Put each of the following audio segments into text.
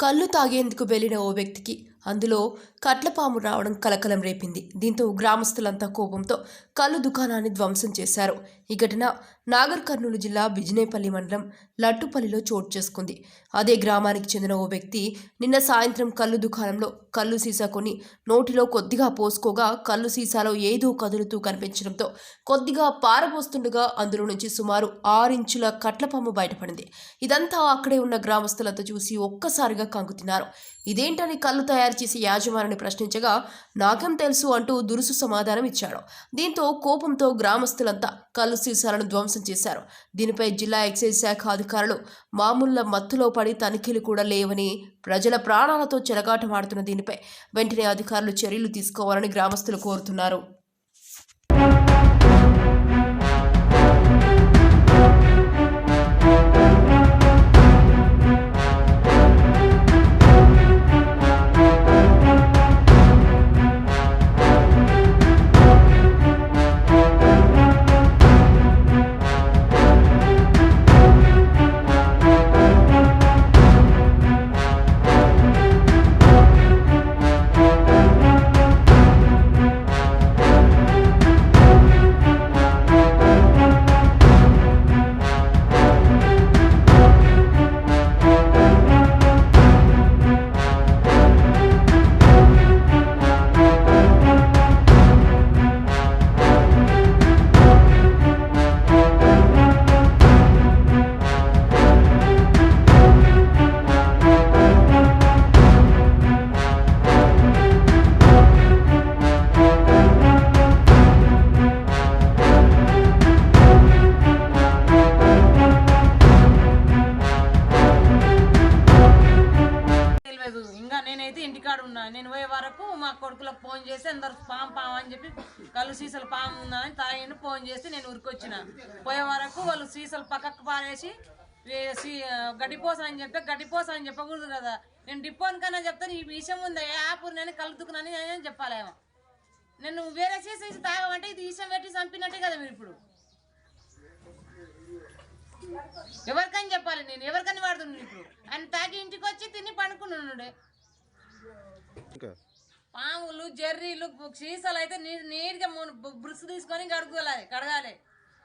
కళ్ళు తాగేందుకు వెళ్ళిన ఓ వ్యక్తికి అందులో కట్లపాము రావడం కలకలం రేపింది. దీంతో గ్రామస్తులంతా కోపంతో కళ్ళు దుకాణాన్ని ధ్వంసం చేశారు. ఈ ఘటన నాగర్ కర్నూలు జిల్లా బిజినేపల్లి మండలం లట్టుపల్లిలో చోటు చేసుకుంది. అదే గ్రామానికి చెందిన ఓ వ్యక్తి నిన్న సాయంత్రం కళ్ళు దుకాణంలో కళ్ళు సీసా కొని నోటిలో కొద్దిగా పోసుకోగా కళ్ళు సీసాలో ఏదో కదులుతూ కనిపించడంతో కొద్దిగా పారబోస్తుండగా అందులో నుంచి సుమారు ఆరించుల కట్లపాము బయటపడింది. ఇదంతా అక్కడే ఉన్న గ్రామస్తులంతా చూసి ఒక్కసారిగా కంగుతిన్నారు ఇదేంటని కళ్ళు తయారు చేసి యాజమానిని ప్రశ్నించగా నాకేం తెలుసు అంటూ దురుసు సమాధానం ఇచ్చాడు. దీంతో కోపంతో గ్రామస్తులంతా కళ్ళు సీసాలను ధ్వంసం చేశారు. దీనిపై జిల్లా ఎక్సైజ్ శాఖ అధికారులు మామూళ్ళ మత్తులో పడి తనిఖీలు కూడా లేవని ప్రజల ప్రాణాలతో చెలగాటమాడుతున్న దీనిపై వెంటనే అధికారులు చర్యలు తీసుకోవాలని గ్రామస్తులు కోరుతున్నారు. లేదు. ఇంకా నేనైతే ఇంటికాడ ఉన్నా. నేను పోయే వరకు మా కొడుకులకు ఫోన్ చేసి అందరు పాము పాము అని చెప్పి కళ్ళు సీసాలు పాము ఉందని తాగిండు ఫోన్ చేసి నేను ఉరికొచ్చిన. పోయే వరకు వాళ్ళు సీసాలు పక్కకు పారేసి సీ- గడ్డిపోస అని చెప్తే గడ్డిపోస అని చెప్పకూడదు కదా. నేను డిపోన్ కన్నా చెప్తాను ఈ విషయం ఉంది? ఏ ఆపురు నేను కలుతుకున్నాను నేను చెప్పాలేమో. నేను వేరే సీసీ తాగమంటే ఇది విషయం పెట్టి చంపినట్టే కదా మీరు ఇప్పుడు. ఎవరికని చెప్పాలి నేను? ఎవరికని వాడుతున్నాను ఇప్పుడు? ఆయన తాగి ఇంటికి వచ్చి తిని పడుకున్నాడు ఇంకా? పాములు జర్రీలు సీసాలు అయితే నీరు నీట్గా బ్రుష్ తీసుకొని కడుకోవాలి కడగాలి.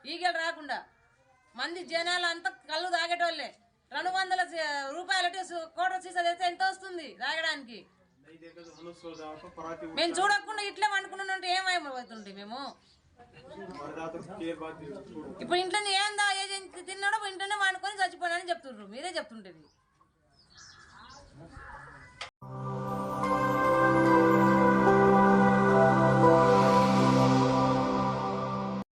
ఈగలు రాకుండా. మంది జనాలు అంతా కళ్ళు తాగేటోళ్ళే. రెండు వందల సు- కోట సీసా తెస్తే ఎంత వస్తుంది తాగడానికి? మేము చూడకుండా ఇట్లే వండుకున్నాంటే ఏమైపోతుంటే మేము? ఇప్పుడు ఇంట్లో ఏందా ఏ చెప్తుండ్రు. మీరే చెప్తుంటేది